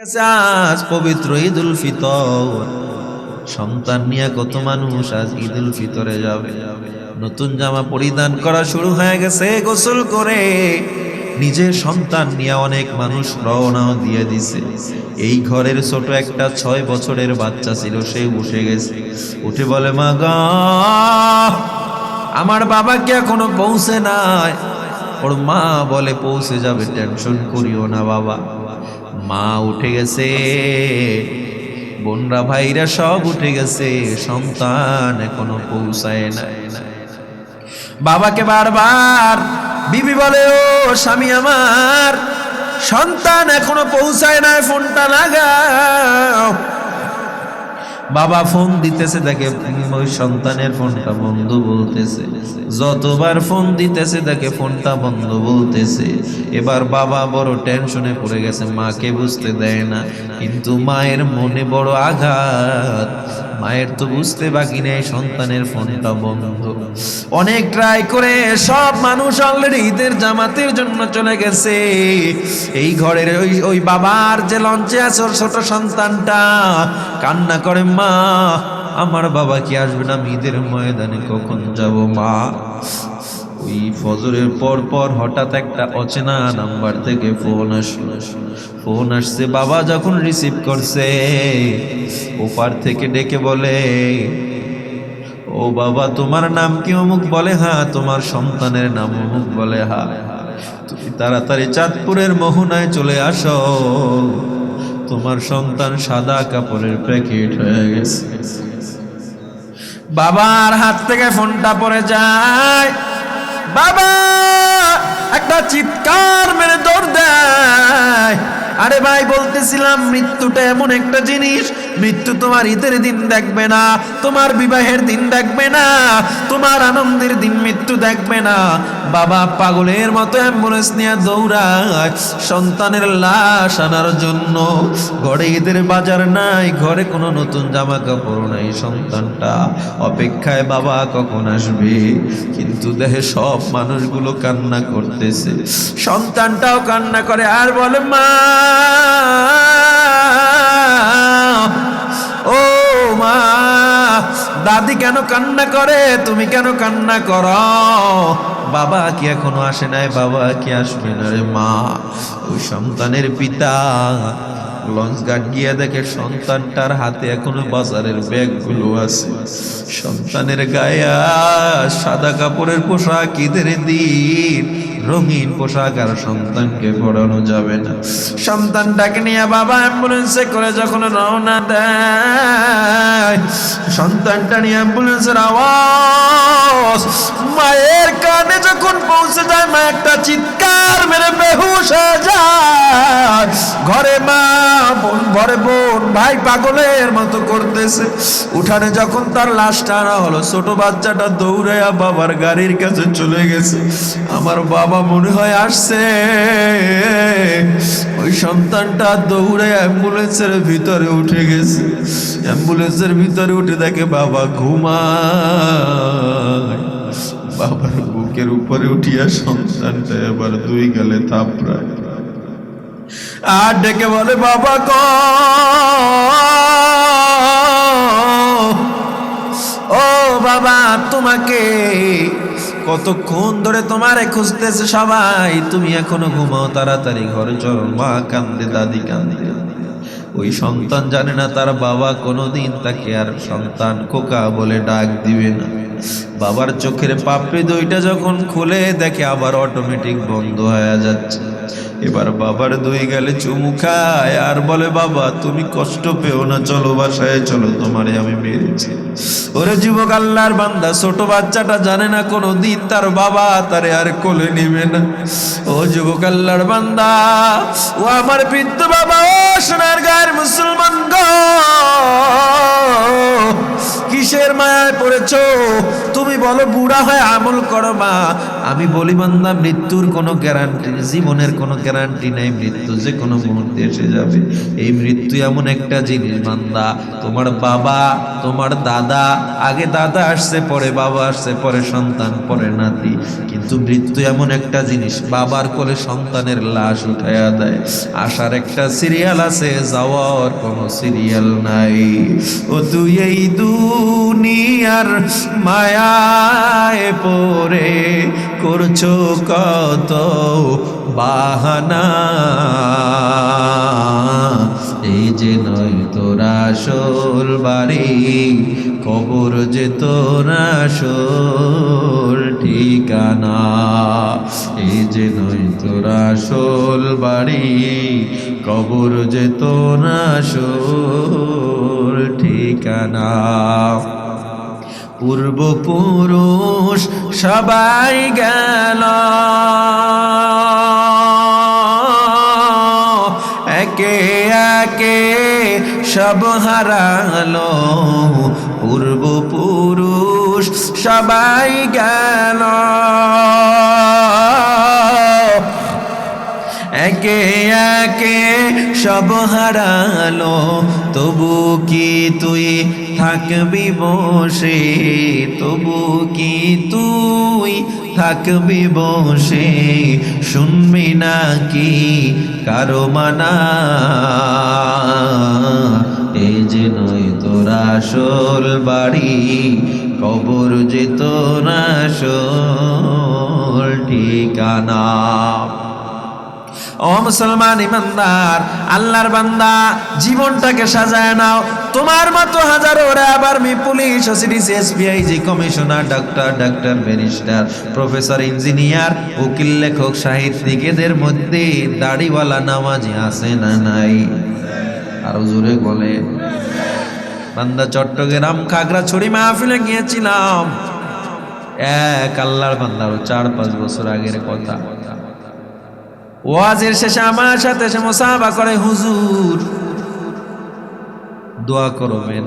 আজ পবিত্র ঈদ উল ফিতর। সন্তান নিয়ে কত মানুষ আজ ঈদ উল ফিতরে যাবে। নতুন জামা পরিধান করা শুরু হয়ে গেছে গোসল করে। নিজের সন্তান নিয়ে অনেক মানুষ রওনাও দিয়ে দিছে। এই ঘরের ছোট একটা ছয় বছরের বাচ্চা ছিল, সে উঠে গেছে। উঠে বলে, মা গা, আমার বাবা কি এখনও পৌঁছে নাই। ওর মা বলে, পৌঁছে যাবে, টেনশন করিও না বাবা। মা উঠে গেছে। বোনরা, ভাইরা সব উঠে গেছে। সন্তান এখনও পৌঁছায় না বাবাকে বারবার বিবি বলে, ও স্বামী আমার, সন্তান এখনও পৌঁছায় না ফোনটা লাগাও। বাবা ফোন দিতেছে, দেখে ওই সন্তানের ফোনটা বন্ধ বলতেছে। যতবার ফোন দিতেছে, দেখে ফোনটা বন্ধ বলতেছে। এবার বাবা বড় টেনশনে পড়ে গেছে, মাকে বুঝতে দেয় না। কিন্তু মায়ের মনে বড় আঘাত। মায়ের তো বুঝতে বাকি নেই, সন্তানের ফোনটা বন্ধ। অনেক ট্রাই করে, সব মানুষ অলরেডি ঈদের জামাতের জন্য চলে গেছে। এই ঘরের ওই ওই বাবার যে লঞ্চে আছে ওর ছোট সন্তানটা, কান্না করে, মা, আমার বাবা কি আসবে না? ঈদের ময়দানে কখন যাব, মা? ওই ফজরের পর পর হঠাৎ একটা অচেনা নাম্বার থেকে ফোন আসলো। ফোন আসছে, বাবা যখন রিসিভ করছে, ওপার থেকে ডেকে বলে, ও বাবা, তোমার নাম কি অমুক? বলে হ্যাঁ তোমার সন্তানের নাম অমুক, বলে হ্যাঁ তুমি তাড়াতাড়ি চাঁদপুরের মোহনায় চলে আসো। তোমার সন্তান সাদা কাপড়ের প্যাকেট হয়ে গেছে। বাবার হাত থেকে ফোনটা পড়ে যায়। বাবা একটা চিৎকার মেরে দৌড় দেয়। আরে ভাই বলতেছিলাম মৃত্যুটা এমন একটা জিনিস মৃত্যু তোমার ঈদের দিন দেখবে না, তোমার বিবাহের দিন দেখবে না, তোমার আনন্দের দিন মৃত্যু দেখবে না। বাবা পাগলের মতো অ্যাম্বুলেন্স নিয়ে দৌড়ায়, সন্তানের লাশ আনার জন্য। ঘরে ঈদের বাজার নাই, ঘরে কোনো নতুন জামা কাপড় নাই সন্তানটা। অপেক্ষায় বাবা কখন আসবে? কিন্তু দেহে সব মানুষগুলো কান্না করতেছে। সন্তানটাও কান্না করে, আর বলে, মা ও মা, দাদি কেন কান্না করে? তুমি কেন কান্না কর? বাবা কি এখনও আসে নাই? বাবা কি আসবে না রে মা? ওই সন্তানের পিতা লঞ্চ ঘাট গিয়ে দেখে সন্তানটার হাতে এখনও বাজারের ব্যাগগুলো আছে। সন্তানের গায়ে সাদা কাপড়ের পোশাক ঈদের দিন রঙিন পোশাক আর সন্তানকে পড়ানো যাবে না। সন্তানটাকে নিয়ে বাবা অ্যাম্বুলেন্সে করে যখন রওনা দেয়, সন্তানটা নিয়ে অ্যাম্বুলেন্সের আওয়াজ, মায়ের কানে যখন পৌঁছে যায়, মা একটা চিৎকার মেরে বেহুশ হয়ে যায়। ঘরে মা, বোন, ঘরে বোন, ভাই পাগলের মতো করতেছে। উঠানে যখন তার লাশটা আনা হলো, ছোট বাচ্চাটা দৌড়াইয়া বাবার গাড়ির কাছে চলে গেছে। আমার বাবা মনে হয় আসছে। ওই সন্তানটা দৌড়ে অ্যাম্বুলেন্সের ভিতরে উঠে গেছে। অ্যাম্বুলেন্সের ভিতরে উঠে দেখে বাবা ঘুমায়। বাবার বুকের উপরে উঠিয়া সন্তানটা এবার দুই গেলে থাপড়ায়। আর ডেকে বলে, বাবা, ক? ও বাবা, তোমাকে কতক্ষণ ধরে তোমারে খুঁজতেছে সবাই? তুমি এখনও ঘুমাও তাড়াতাড়ি, ঘরে চলো মা কান্দে, দাদি কান্দে। ওই সন্তান জানে না তার বাবা কোনোদিন তাকে আর সন্তান কোকা বলে ডাক দিবে না। বাবার চোখের পাপড়ি দুইটা যখন খুলে দেখে আবার অটোমেটিক বন্ধ হয়ে যাচ্ছে। এবার বাবার দুই গেলে চুমু খায় আর বলে, বাবা, তুমি কষ্ট পেও না, চলো বাসায়, চলো তোমারে আমি মেরেছি। ওরে যুবক, আল্লাহর বান্দা, ছোট বাচ্চাটা জানে না কোনো দিন তার বাবা তারে আর কোলে নিবে না। ও যুবক, আল্লাহর বান্দা, ও আমার বৃদ্ধ বাবা, ও সোনার গায়ের মুসলমান গো। কিসের মায়ায় পড়েছ? তুমি বলো, বুড়া হয়ে আমল করো মা। আমি বলি, বান্দা, মৃত্যুর কোনো গ্যারান্টি জীবনের কোনো গ্যারান্টি নেই, মৃত্যু যে কোনো মুহূর্তে এসে যাবে। এই মৃত্যু এমন একটা জিনিস, বান্দা। তোমার বাবা, তোমার দাদা, আগে দাদা আসছে, পরে বাবা আসছে, পরে সন্তান, পরে নাতি। কিন্তু মৃত্যু এমন একটা জিনিস, বাবার কোলে সন্তানের লাশ উঠাইয়া দেয়। আসার একটা সিরিয়াল আছে, যাওয়ার কোনো সিরিয়াল নাই। ও তুই এই দুনিয়ার মায়ায় পরে করছ কত বাহানা। এই যে নয় তোরা আসল বাড়ি, কবর যে তোরা আসল ঠিকানা। এই যে নয় তোরা আসল বাড়ি, কবর যে তোরা আসল ঠিকানা। পূর্বপুরুষ সবাই গেল। একে একে সব হারালো। পূর্বপুরুষ সবাই গেল। একে একে সব হারালো, তবু কি তুই থাকবি বসে? তবু কি তুই থাকবি বসে? শুনবি নাকি কারও মানা? এই যে নয় তোরা আসল বাড়ি, কবর যে তোরা আসল ঠিকানা। ও মুসলমান ইমানদার, আল্লাহর বান্দা, জীবনটাকে সাজায় নাও। তোমার মতো হাজারো আবার মি পুলিশ ওসিডিস এসবিআই জি commissioner, doctor doctor, barrister, professor, engineer, উকিল, লেখক সাহিত্যিক এদের মধ্যে দাড়িওয়ালা নামাজি আছে না নাই? আরও জোরে বলে, বান্দা চট্টগ্রাম খাগড়াছড়ি মাহফিলে গিয়েছিলাম। এক আল্লাহর বান্দার চার পাঁচ বছর আগের কথা। ওয়াজের শেষে আমার সাথে সে মোসাফা করে, হুজুর, দোয়া করবেন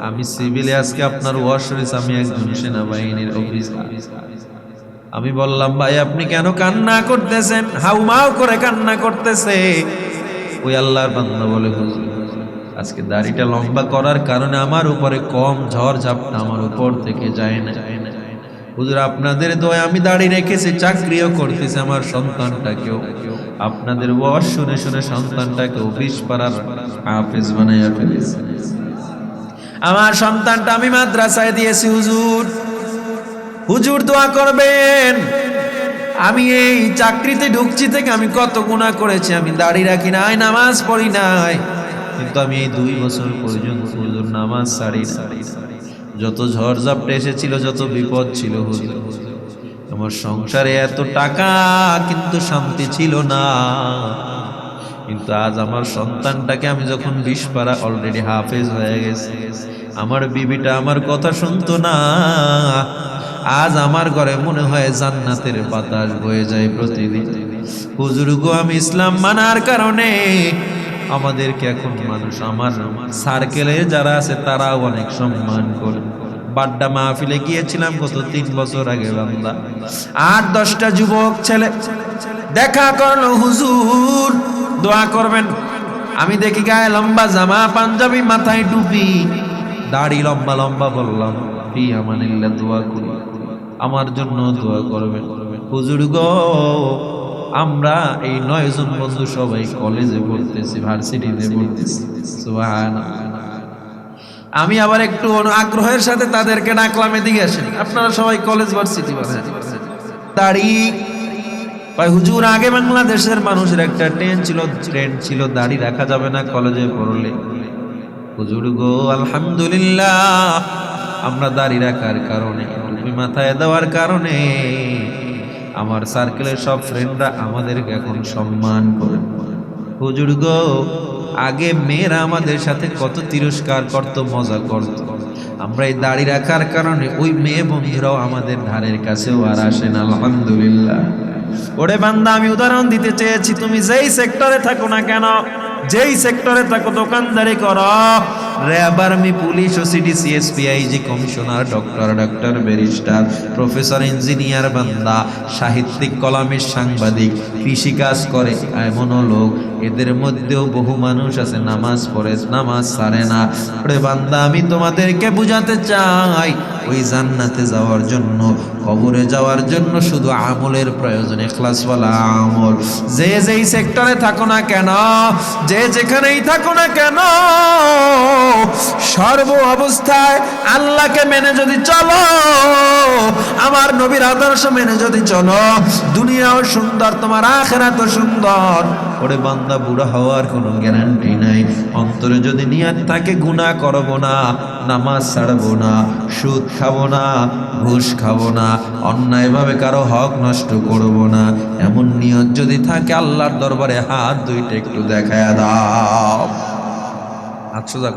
আমি সিভিলে আজকে আপনার ওয়াজ আমি একজন সেনাবাহিনীর অফিসার। আমি বললাম, ভাই, আপনি কেন কান্না করতেছেন? হাউমাউ করে কান্না করতেছে। ওই আল্লাহর বান্দা বলে, হুজুর, আজকে দাড়িটা লম্বা করার কারণে আমার উপরে কম ঝড় ঝাপটা আমার উপর থেকে যায় না। হুজুর, আপনাদের দোয়া আমি দাড়ি রেখেছি, চাকরিও করতেছি, আমার সন্তানটাকেও আপনাদের ওয়াজ শুনে শুনে সন্তানটাকেও বিষ পাড়ার হাফেজ বানাইয়া ফেলেছি। আমার সন্তানটা আমি মাদ্রাসায় দিয়েছি, হুজুর। হুজুর দোয়া করবেন। আমি এই চাকরিতে ঢুকছি থেকে আমি কত গুণা করেছি, আমি দাড়ি রাখি নাই, নামাজ পড়ি নাই। কিন্তু আমি এই দুই বছর পর্যন্ত হুজুর নামাজ সারি সারি যত ঝড় ঝাপটে এসেছিল, যত বিপদ ছিল, হুজুর। আমার সংসারে এত টাকা, কিন্তু শান্তি ছিল না। কিন্তু আজ আমার সন্তানটাকে আমি যখন বিষ পারা অলরেডি হাফেজ হয়ে গেছে, আমার বিবিটা আমার কথা শুনতো না। আজ আমার ঘরে মনে হয় জান্নাতের বাতাস বয়ে যায় প্রতিদিন। হুজুর গো, আমি ইসলাম মানার কারণে আমাদেরকে এখন মানুষ আমার সার্কেলে যারা আছে, তারাও অনেক সম্মান করে। বাড্ডা মাহফিলে গিয়েছিলাম গত তিন বছর আগে বান্দা। আট, দশটা যুবক ছেলে। দেখা করল হুজুর। দোয়া করবেন। আমি দেখি গায়ে লম্বা জামা, পাঞ্জাবি মাথায় টুপি। দাড়ি লম্বা লম্বা বললাম ফি আমানিল্লাহ দোয়া করি। আমার জন্য দোয়া করবেন। হুজুর গো, আমরা এই নয় জন বন্ধু সবাই কলেজে পড়তেছি, ভার্সিটিতে পড়তেছি। সুবহানাল্লাহ। আমি আবার একটু আগ্রহের সাথে তাদেরকে ডাকলাম এদিকে আসেন। আপনারা সবাই কলেজ ভার্সিটি দাড়ি, ভাই হুজুর, আগে বাংলাদেশের মানুষের একটা ট্রেন ছিল ট্রেন ছিল, দাড়ি রাখা যাবে না কলেজে পড়লে। হুজুর গো, আলহামদুলিল্লাহ, আমরা দাড়ি রাখার কারণে মাথায় দেওয়ার কারণে, আমার সার্কেলের সব ফ্রেন্ডরা আমাদেরকে এখন সম্মান করে হুজুর গো আগে মেয়েরা আমাদের সাথে কত তিরস্কার করত, মজা করত। আমরা এই দাড়ি রাখার কারণে ওই মেয়ে বন্ধুরাও আমাদের ধারের কাছেও আর আসেন আলহামদুলিল্লাহ। ওরে বান্দা, আমি উদাহরণ দিতে চেয়েছি, তুমি যেই সেক্টরে থাকো না কেন? যেই সেক্টরে থাকো, দোকানদারি করো। র্যাব আর্মি পুলিশ ও CD CSP IG commissioner, doctor doctor barrister, professor, engineer বান্দা, সাহিত্যিক কলামের সাংবাদিক, কৃষিকাজ করে এমনও লোক। এদের মধ্যেও বহু মানুষ আছে, নামাজ পড়ে, নামাজ সারে না। বান্দা, আমি তোমাদেরকে বুঝাতে চাই ওই জান্নাতে যাওয়ার জন্য, কবরে যাওয়ার জন্য শুধু আমলের প্রয়োজন এখলাসওয়ালা আমল। যে যেই সেক্টরে থাকো না কেন, যে যেখানেই থাকো না কেন, সর্ব অবস্থায় আল্লাহকে মেনে যদি চলো, আমার নবীর আদর্শ মেনে যদি চলো, দুনিয়াও সুন্দর, তোমার আখেরাতও সুন্দর। ওরে বান্দা বুড়া হওয়ার কোনো গ্যারান্টি নাই। অন্তরে যদি নিয়াত থাকে, গুনাহ করব না, নামাজ ছাড়বো না, সুদ খাব না, ঘুষ খাব না, অন্যায়ভাবে কারও হক নষ্ট করব না, এমন নিয়ত যদি থাকে, আল্লাহর দরবারে হাত দুইটা একটু দেখায় দাও। হাত সোজা।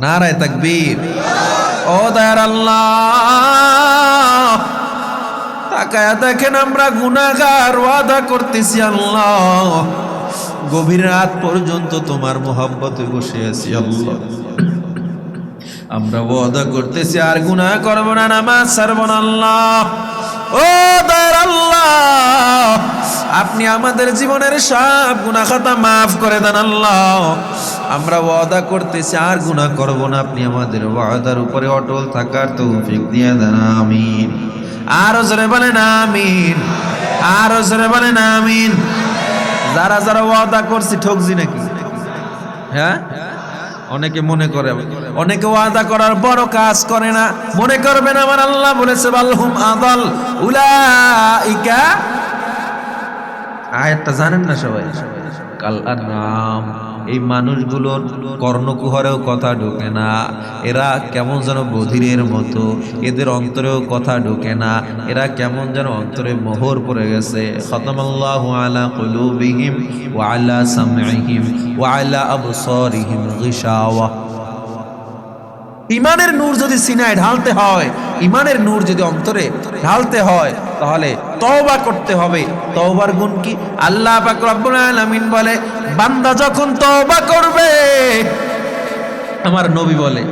নারায় তাকবীর। ও দয়ার আল্লাহ! তাকায় দেখেন আমরা গুনাহগার, ওয়াদা করতেছি আল্লাহ। গভীর রাত পর্যন্ত তোমার মোহাব্বতে বসে আছি আল্লাহ। আমরা ওয়াদা করতেছি, আর গুনাহ করব না, নামাজ ছাড়ব না আল্লাহ। ও দয়ার আল্লাহ, আপনি আমাদের জীবনের সব গুনাহ খাতা মাফ করে দেন আল্লাহ। আমরা ওয়াদা করতেছি, আর গুনাহ করব না, আপনি আমাদের ওয়াদার উপরে অটল থাকার তৌফিক দিয়ে দেন, আমিন। আরও জোরে বলেন আমিন। আরও জোরে বলেন আমিন। যারা যারা ওয়াদা করছি ঠকছি নাকি? হ্যাঁ? অনেকে মনে করে, অনেকে ওয়াদা করার বড় কাজ করে না। মনে করবেন, আমার আল্লাহ বলেছে, বালহুম আদল উলাইকা। আয়াতটা জানেন না সবাই সবাই? কাল নাম। এই মানুষগুলোর কর্ণকুহরেও কথা ঢোকে না। এরা কেমন যেন বধিরের মতো। এদের অন্তরেও কথা ঢোকে না। এরা কেমন যেন অন্তরে মোহর পড়ে গেছে। আলা আলা গিশাওয়া। ইমানের নূর যদি সিনায় ঢালতে হয়, ইমানের নূর যদি অন্তরে ঢালতে হয়, তাহলে তওবা করতে হবে। তওবার গুণ কি? আল্লাহ পাক রব্বুল আলামিন বলে, বান্দা যখন তওবা করবে, আমার নবী বলে,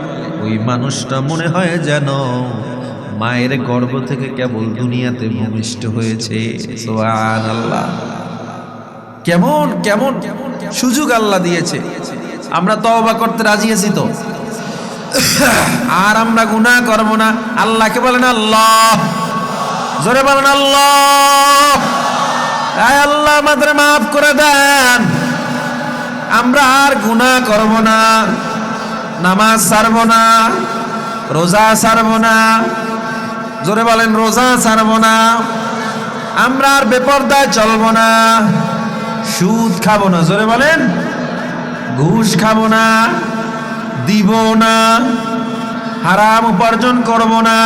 ওই মানুষটা মনে হয় যেন মায়ের গর্ভ থেকে কেবল দুনিয়াতে ভূমিষ্ঠ হয়েছে। সুবহানাল্লাহ। কেমন কেমন সুযোগ আল্লাহ দিয়েছে। আমরা তওবা করতে রাজি আছি তো? আর আমরা গুনাহ করব না। আল্লাহকে বলেন আল্লাহ। জোরে বলেন আল্লাহ। আল্লাহ, আমাদের মাফ করে দেন। আমরা আর গুনাহ করব না। নামাজ ছাড়ব না। রোজা ছাড়ব না। জোরে বলেন, রোজা ছাড়ব না। আমরা আর বেপরদায় চলব না। সুদ খাব না। জোরে বলেন, ঘুষ খাব না। দিব না। হারাম উপার্জন করব না।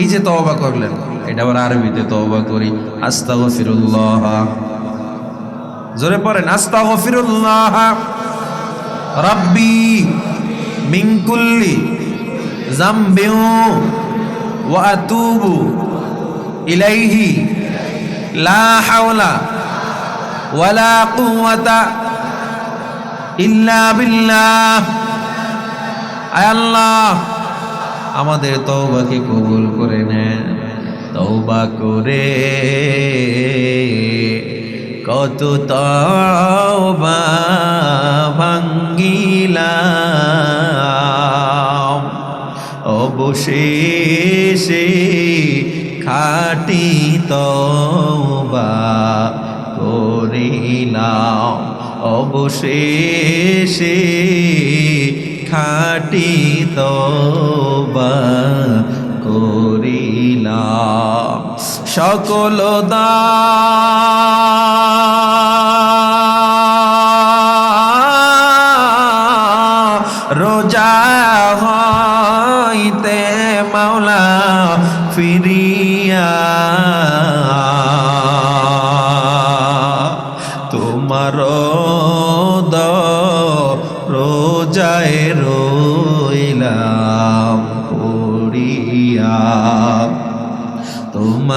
এই যে তওবা করলেন, এটা আবার আরবিতে তওবা করি, আস্তাগফিরুল্লাহ। জোরে পড়েন, আস্তাগফিরুল্লাহ। রাব্বি মিন কুল্লি যামবিউ ওয়া আতুবু ইলাইহি লা হাওলা ওয়ালা কুওয়াতা ইল্লা বিল্লাহ। আল্লাহ। আমাদের তওবাকে কবুল করে নেন তওবা করে। কত তওবা ভাঙ্গিলাম। অবশেষে খাটি তওবা করিলাম। অবশেষে খাটি তবা করিলাম। সকল রোজা হইতে মাওলা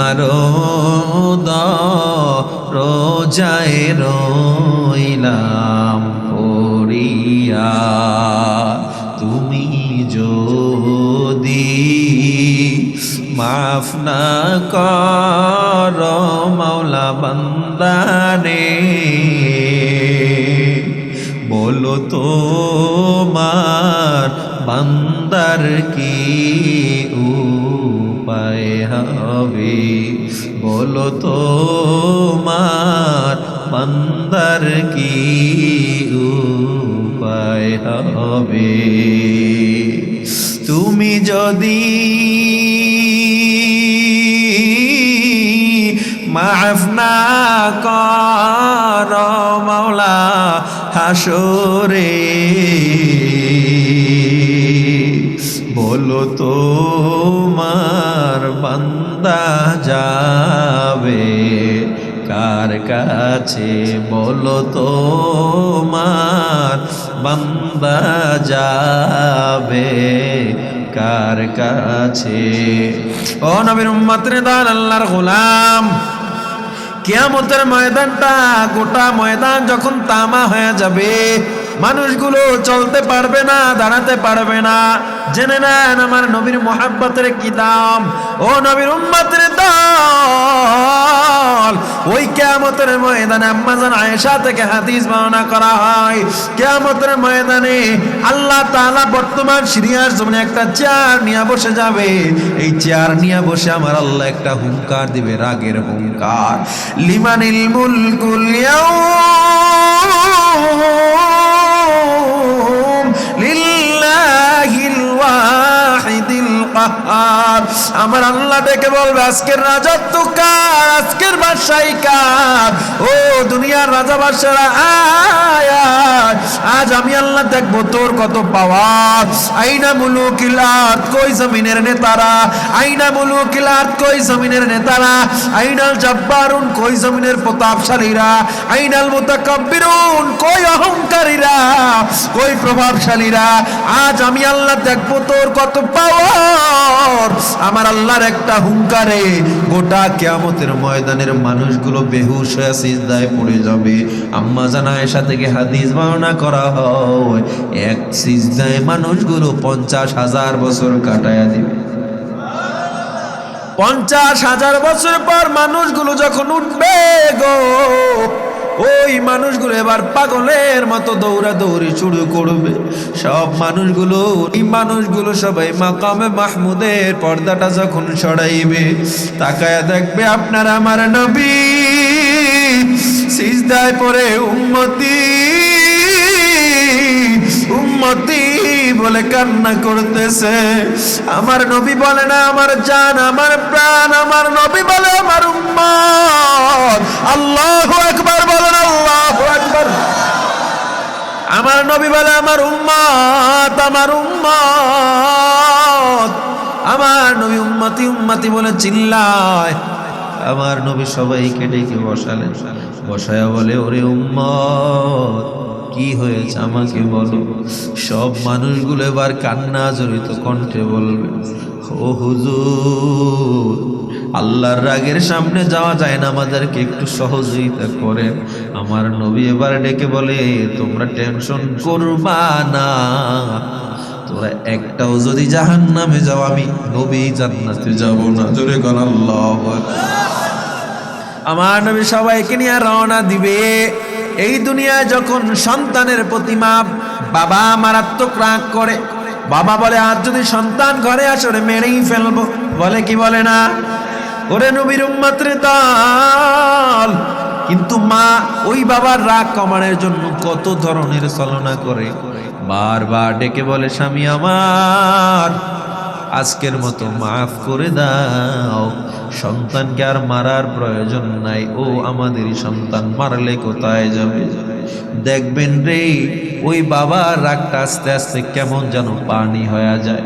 পড়িয়া তোমার দ রোজায় রইলাম পড়িয়া। তুমি যদি মাফ না কর মাওলা বান্দারে, বলো তো মার বান্দার কি উপায় হবে? বলো তো মার বান্দার কি উপায় হবে? তুমি যদি মাফ না কর মাওলা হাসরে, বলো তো মার যাবে? কার কাছে বলো তো মার বান্দা যাবে? কার কাছে? ও নবীর উম্মতরে দান আল্লাহর গোলাম। কিয়ামতের ময়দানটা, গোটা ময়দান যখন তামা হয়ে যাবে, মানুষগুলো চলতে পারবে না, দাঁড়াতে পারবে না। জেনে নেন আমার নবীর মোহাব্বতের কি দাম? ও নবীর উম্মতের দল, ওই কেয়ামতের ময়দানে আম্মাজান আয়েশা থেকে হাদিস বর্ণনা করা হয়। কেয়ামতের ময়দানে আল্লাহ তাআলা বর্তমান সিরিয়ার জমিনে একটা চেয়ার নিয়ে বসে যাবে। এই চেয়ার নিয়ে বসে আমার আল্লাহ একটা হুঙ্কার দিবে, রাগের হুঙ্কার। লিমানিল মুলকুল ইয়াউম Allah. আমার আল্লাহ ডেকে বলবে, আজকের রাজত্ব কার? আজকের বাদশাহী কার? ও দুনিয়ার রাজা বাদশারা আজ আমি আল্লাহ দেখব তোর কত পাওয়ার। আইনা মুলুকিল আরদ, কই জমিনের নেতারা? আইনা মুলুকিল আরদ, কই জমিনের নেতারা? আইনাল জব্বারুন, কই জমিনের প্রতাপশালীরা? আইনাল মুতাকাব্বিরুন, কই অহংকারীরা? কই প্রভাবশালীরা? আজ আমি আল্লাহ দেখব তোর কত পাওয়ার। আমার আল্লাহর একটা হুঙ্কারে গোটা কেয়ামতের ময়দানের মানুষগুলো বেহুশ হয়ে সিজদায় পড়ে যাবে। আম্মা জানা এসা থেকে হাদিস বর্ণনা করা হয়, এক সিজদায় মানুষগুলো পঞ্চাশ হাজার বছর কাটায়া দিবে। পঞ্চাশ হাজার বছর পর মানুষগুলো যখন উঠবে গো ওই মানুষগুলো এবার পাগলের মতো দৌড়া দৌড়ি শুরু করবে। সব মানুষগুলো ওই মানুষগুলো সবাই মাকামে মাহমুদের পর্দাটা যখন সরাইবে, তাকায়া দেখবে আপনার আমার নবী। সিজদায় পরে উম্মতি। উম্মতি বলে কান্না করতেছে। আমার নবী বলে না, আমার জান, আমার প্রাণ, আমার নবী বলে আমার উম্মত। আল্লাহু আকবার বলেন, আল্লাহু আকবার। আমার নবী বলে আমার উম্মত আমার উম্মত। আমার নবী উম্মতি উম্মতি বলে চিল্লায়। আমার নবী সবাইকে ডেকে বসালেন। বসায়া বলে, ওরে উম্মত, কি হয়েছে আমাকে বলো? সব মানুষগুলো এবার কান্না জড়িত কণ্ঠে বলবে, ও হুজুর, আল্লাহর রাগের সামনে যাওয়া যায় না, আমাদেরকে একটু সহযোগিতা করেন। আমার নবী এবার ডেকে বলে, তোমরা টেনশন করবা না, তোরা একটাও যদি জাহান নামে যাও, আমি নবী জান্নাতে যাব না। জোরে কর আল্লাহ আমার নবী সবাইকে নিয়ে রওনা দিবে। এই দুনিয়ায় যখন সন্তানের প্রতিমা বাবা মারাত্মক রাগ করে, বাবা বলে, আজ যদি সন্তান ঘরে আসরে মেরেই ফেলব। বলে কি বলে না? ওরে নবীর উম্মাত্রে দল। কিন্তু মা ওই বাবার রাগ কমানোর জন্য কত ধরনের ছলনা করে। বারবার ডেকে বলে, স্বামী আমার আজকের মতো মাফ করে দাও। সন্তানকে আর মারার প্রয়োজন নাই। ও আমাদেরই সন্তান, মারলে কোথায় যাবে? দেখবেন রে, ওই বাবার রাগটা আস্তে আস্তে কেমন যেন পানি হয়ে যায়।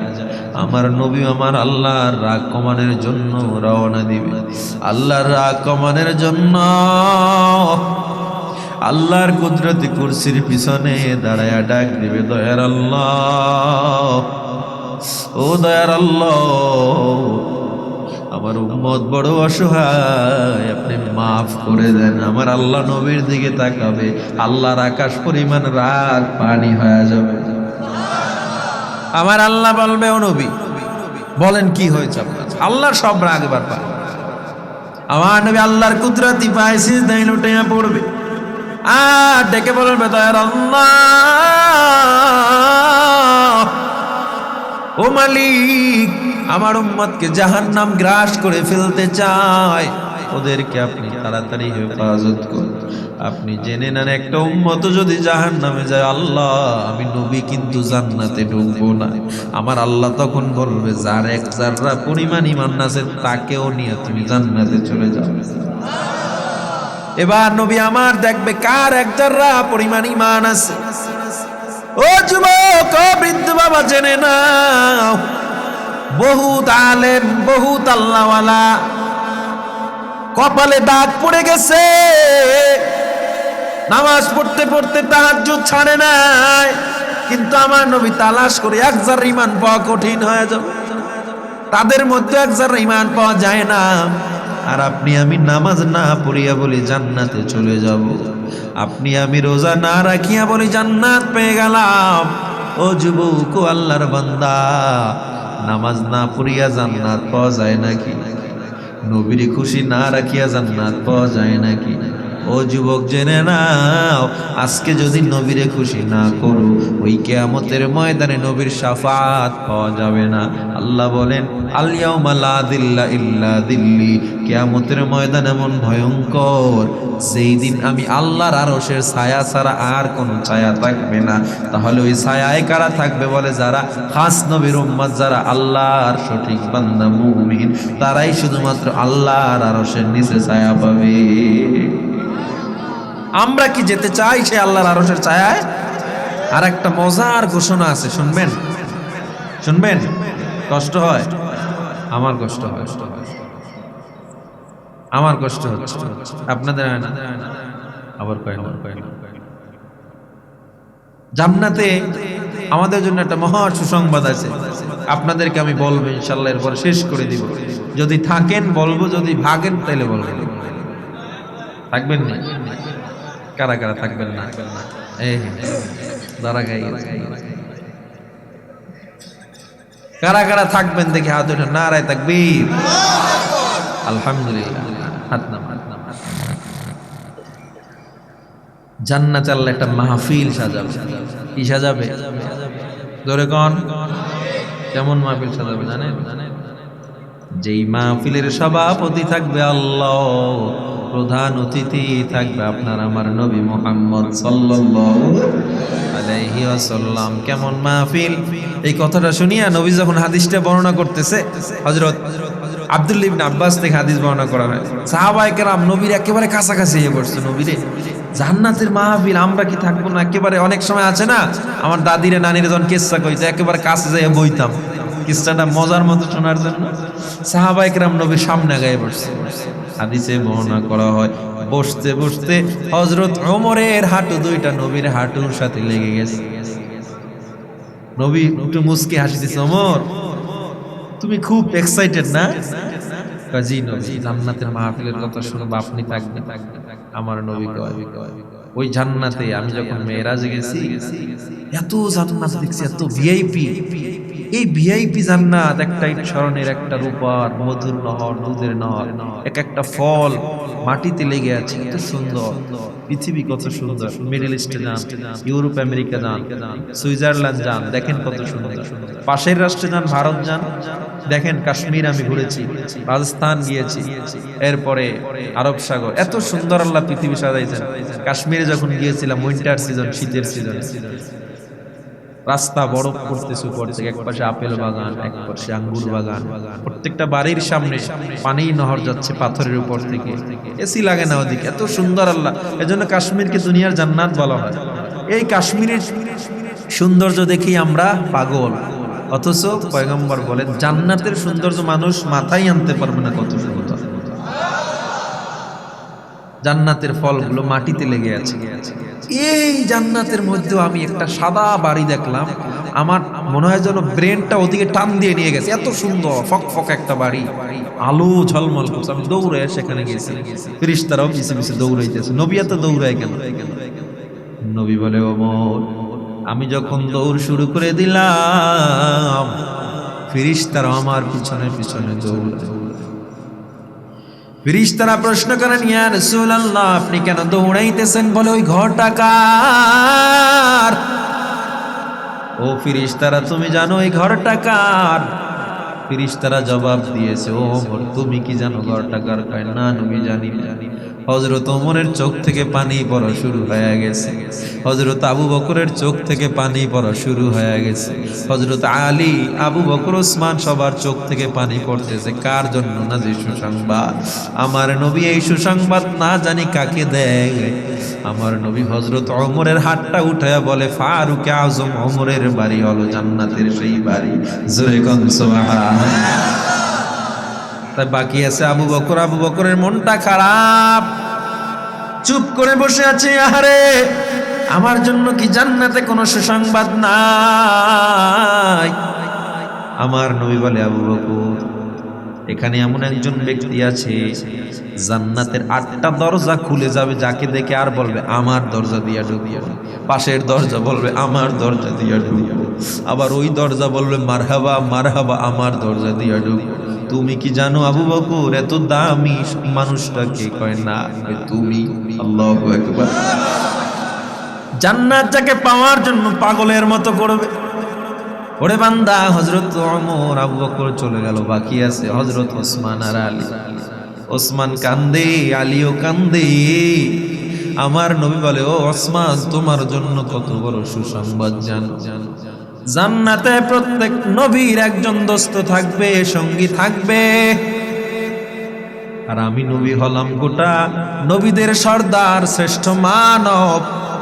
আমার নবী আমার আল্লাহর রাগ কমানোর জন্য রওনা দিবে। আল্লাহর রাগ কমানোর জন্য আল্লাহর কুদরতি কুরসির পিছনে দাঁড়ায়া ডাক দিবে, দয়ার আল্লাহ। ও দয়ার আল্লাহ, আমার উম্মত বড় অসহায়, আপনি মাফ করে দেন। আমার আল্লাহ নবীর দিকে তাকাবে, আল্লাহর আকাশ পরিমাণ রাগ পানি হয়ে যাবে। আমার আল্লাহ বলবে, ও নবী, বলেন কি হয়েছে আপনার? আল্লাহর সব রাগ এবার পায়। আমার নবী আল্লাহর কুদরতি পাইছিস দেয় লুটিয়া পড়বে। আর ডেকে বলবে, দয়ার আল্লাহ ও মালিক, আমার উম্মতকে জাহান্নাম গ্রাস করে ফেলতে চায়। ওদেরকে আপনি তাড়াতাড়ি হেফাজত করুন। আপনি জেনে নেন, একটা উম্মত যদি জাহান নামে যায়, আল্লাহ, আমি নবী কিন্তু জান্নাতে ঢুকবো না। আমার আল্লাহ তখন বলবে, যার এক যাররা পরিমাণ ইমান আছে, তাকেও নিয়ে তুমি জান্নাতে চলে যাও। এবার নবী আমার দেখবে, কার এক যাররা পরিমাণ ইমান আছে? ও যুবক বৃদ্ধ বাবা, জেনে নাও। বহুত আলেম, বহুত আল্লাহওয়ালা। কপালে দাগ পড়ে গেছে। নামাজ পড়তে পড়তে তাহাজ্জুদ ছাড়ে নাই। কিন্তু আমার নবী তালাশ করে এক যার ইমান পাওয়া কঠিন হয়ে যাবে। তাদের মধ্যে এক যার ইমান পাওয়া যায় না। আর আপনি আমি নামাজ না পড়িয়া বলি জান্নাতে চলে যাব। আপনি আমি রোজা না রাখিয়া বলি জান্নাত পেয়ে গেলাম। ও যুবক আল্লাহর বান্দা, নামাজ না পড়িয়া জান্নাত পাওয়া যায় নাকি? নবীর খুশি না রাখিয়া জান্নাত পাওয়া যায় নাকি? ও যুবক জেনে নাও, আজকে যদি নবীরে খুশি না করো, ওই কেয়ামতের ময়দানে নবীর সাফাত পাওয়া যাবে না। আল্লাহ বলেন আলিয়াউমা লা দিল্লা ইল্লা দিল্লি। কেয়ামতের ময়দান এমন ভয়ঙ্কর, যেই দিন আমি আল্লাহর আরশের ছায়া ছাড়া আর কোনো ছায়া থাকবে না। তাহলে ওই ছায়ায় কারা থাকবে বলে? যারা খাস নবীর উম্মত, যারা আল্লাহর সঠিক বান্দা, মুমিন, তারাই শুধুমাত্র আল্লাহর আরশের নিচে ছায়া পাবে। আমরা কি যেতে চাই সে আল্লাহর আরসের ছায়ায়? আর একটা মজার ঘোষণা আছে, শুনবেন? শুনবেন? কষ্ট হয়? আমার কষ্ট হয়। আমার কষ্ট হচ্ছে। আপনাদের হয় না? আবার কয় জান্নাতে আমাদের জন্য একটা মহা সুসংবাদ আছে। আপনাদেরকে আমি বলব ইনশাল্লাহ এরপর শেষ করে দিব। যদি থাকেন, বলব, যদি ভাগেন তাহলে বলব। থাকবেন না? কারা কারা থাকবেন না। এই দাঁড়া গাই। কারা কারা থাকবেন দেখে হাত উঠে, নারায় তাকবীর। আলহামদুলিল্লাহ একটা মাহফিল সাজাবে। কি সাজাবে? ধরে কন। কেমন মাহফিল সাজাবে জানেন? যেই মাহফিলের সভাপতি থাকবে আল্লাহ। প্রধান অতিথি থাকবে আপনার আমার নবী মোহাম্মদ ওয়াসাল্লাম। কেমন মাহফিল? এই কথাটা শুনিয়া নবী যখন হাদিসটা বর্ণনা করতেছে ইবনে আব্বাস থেকে হাদিস বর্ণনা করা একেবারে কাছাকাছি জান্নাতের আমরা কি থাকব না? একেবারে অনেক সময় আছে না, আমার দাদিরে, নানিরে যখন কেসা কইতে, একেবারে কাছে যাই বইতাম। কিসটাটা মজার মতো শোনার জন্য সাহাবাইকরাম নবীর সামনে গায়ে বসছে। হাদিসে বর্ণনা করা হয় বসতে বসতে হজরত ওমরের হাঁটু দুইটা নবীর হাঁটুর সাথে লেগে গেছে। নবী একটু মুসকে হাসি দিছে তুমি খুব এক্সাইটেড না? কয়, জি নবী জান্নাতের মাহফিলের কথা শুনব আপনি থাকবেন। আমার নবী ওই জান্নাতে আমি যখন মেয়েরাজে গেছি এত জান্নাত দেখছি এত ভিআইপি এই ভিআইপি জান্নাত একটা স্মরণের একটা রূপার মধুর নহর, দুধের নহর। এক একটা ফল মাটিতে লেগে আছে। এত সুন্দর। পৃথিবী কত সুন্দর। মিডল ইস্টে যান, ইউরোপ, আমেরিকা যান, সুইজারল্যান্ড যান, দেখেন কত সুন্দর। পাশের রাষ্ট্রে যান, ভারত যান, দেখেন কাশ্মীর আমি ঘুরেছি, রাজস্থান গিয়েছি, এরপরে আরব সাগর। এত সুন্দর আল্লাহ পৃথিবী সাজাইছেন। কাশ্মীরে যখন গিয়েছিলাম উইন্টার সিজন শীতের সিজন রাস্তা বরফ পড়তেছে উপর থেকে, এক পাশে আপেল বাগান, এক পাশে আঙ্গুর বাগান। প্রত্যেকটা বাড়ির সামনে পানি নহর যাচ্ছে পাথরের উপর থেকে। এসি লাগে না ওদিকে, এত সুন্দর আল্লাহ। এজন্য কাশ্মীরকে দুনিয়ার জান্নাত বলা হয়। এই কাশ্মীরের সৌন্দর্য দেখি আমরা পাগল। অথচ পয়গম্বর বলেন, জান্নাতের সৌন্দর্য মানুষ মাথায় আনতে পারবে না কত জান্নাতের ফলগুলো মাটিতে লেগে আছে। এই জান্নাতের মধ্যেও আমি একটা সাদা বাড়ি দেখলাম। আমার মনে হয় যেন ব্রেনটা ওদিকে টান দিয়ে নিয়ে গেছে। এত সুন্দর, ফক ফক একটা বাড়ি। আলো ঝলমল করছে। আমি দৌড়ে সেখানে গেছি। ফিরিস্তারাও পিছিয়ে পিছিয়ে দৌড়াইতেছে। নবী এত দৌড়ায় কেন? নবী বলে ওমর আমি যখন দৌড় শুরু করে দিলাম ফিরিস্তারা আমার পিছনে পিছনে দৌড়ায়। ফিরিস্তারা প্রশ্ন করেন, ইয়া রাসূলুল্লাহ, আপনি কেন দৌড়াইতেছেন? বলে, ওই ঘরটা কার? ও ফিরিস্তারা, তুমি জানো ওই ঘরটা কার? ফিরিস্তারা জবাব দিয়েছে ও ওমর তুমি কি জানো ঘরটা কার কয়? না জানি জানি হজরত ওমরের চোখ থেকে পানি পড়া শুরু হয়ে গেছে। হজরত আবু বকরের চোখ থেকে পানি পড়া শুরু হয়ে গেছে। হজরত আলী, আবু বকর, ওসমান সবার চোখ থেকে পানি পড়তেছে। কার জন্য না যে সুসংবাদ? আমার নবী এই সুসংবাদ না জানি কাকে দেয়। আমার নবী হজরত অমরের হাতটা উঠায়া বলে, ফারুক আজম অমরের বাড়ি, হলো জান্নাতের সেই বাড়ি। জোরে তাই বাকি আছে আবু বকর। আবু বকরের মনটা খারাপ। চুপ করে বসে আছে, আহারে। আমার জন্য কি জান্নাতে কোনো সুসংবাদ নাই? আমার নবী বলে আবু বকর এখানে এমন একজন ব্যক্তি আছে, জান্নাতের আটটা দরজা খুলে যাবে, যাকে দেখে আর বলবে, আমার দরজা দিয়া ঢুকিয়া পাশের দরজা বলবে, আমার দরজা দিয়া ঢুকিয়া আবার ওই দরজা বলবে, মারহাবা মারহাবা, আমার দরজা দিয়া ঢুকিয়া তুমি কি জানো আবু বকর, এত দামি মানুষটাকে কয়, না তুমি জান্নাত যাকে পাওয়ার জন্য পাগলের মতো করবে। ওরে বান্দা হজরত অমর আবু বকর চলে গেল, বাকি আছে হজরত ওসমান আর আলী। ওসমান কান্দে, আলীও কান্দে। আমার নবী বলে, ও ওসমান, তোমার জন্য কত বড় সুসংবাদ জানো। জান্নাতে প্রত্যেক নবীর একজন দোস্ত থাকবে, সঙ্গী থাকবে। আর আমি নবী হলাম গোটা নবীদের সর্দার, শ্রেষ্ঠ মানব।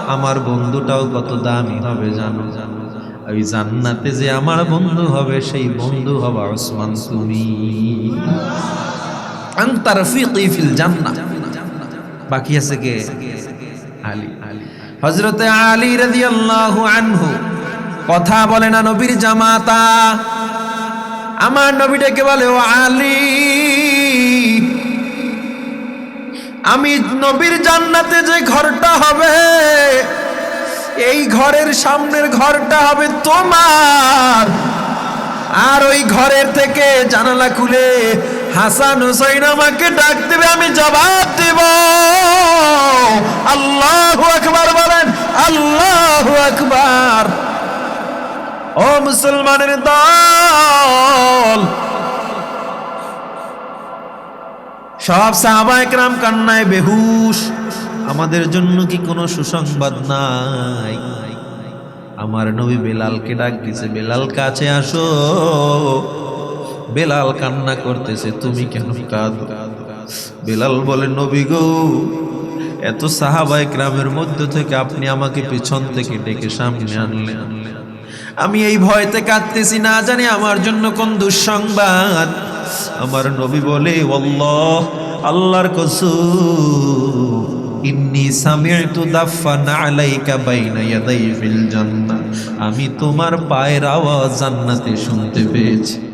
আমার বন্ধুটাও কত দামি হবে জানো জানো। ওই জান্নাতে যে আমার বন্ধু হবে, সেই বন্ধু হবে ওসমান তুমি। ফিল জান্নাহ। বাকি আছে কে? আলী। হযরতে আলী রাদিয়াল্লাহু আনহু। কথা বলে না নবীর জামাতা। আমার নবীটাকে বলে, ও আলী, আমি নবীর জান্নাতে যে ঘরটা হবে এই ঘরের সামনের ঘরটা হবে তোমার। আর ওই ঘরের থেকে জানালা খুলে হাসান হুসাইন আমাকে ডাক দেবে, আমি জবাব দেব। আল্লাহ আকবার বলেন, আল্লাহ আকবার। ও মুসলমানের দল। সব সাহাবা একরাম কান্নায় বেহুশ। আমাদের জন্য কি কোনো সুসংবাদ নাই? আমার নবী বেলালকে ডাক দিছে, বেলাল, কাছে আসো। বেলাল কান্না করতেছে, তুমি কেন কাঁদো? বেলাল বলে, নবী গো, এত সাহাবাই গ্রামের মধ্যে থেকে আপনি আমাকে পিছন থেকে ডেকে সামনে আনলেন। আমি এই ভয়তে কাঁদতেছি, না জানি আমার জন্য কোন দুঃসংবাদ। আমার নবী বলে আল্লাহ আল্লাহর কসম ইন্নি সামি'তু দাফান আলাইকা বাইনা ইয়াদাই ফিল জান্নাহ। আমি তোমার পায়ের আওয়াজ জান্নাতে শুনতে পেয়েছি।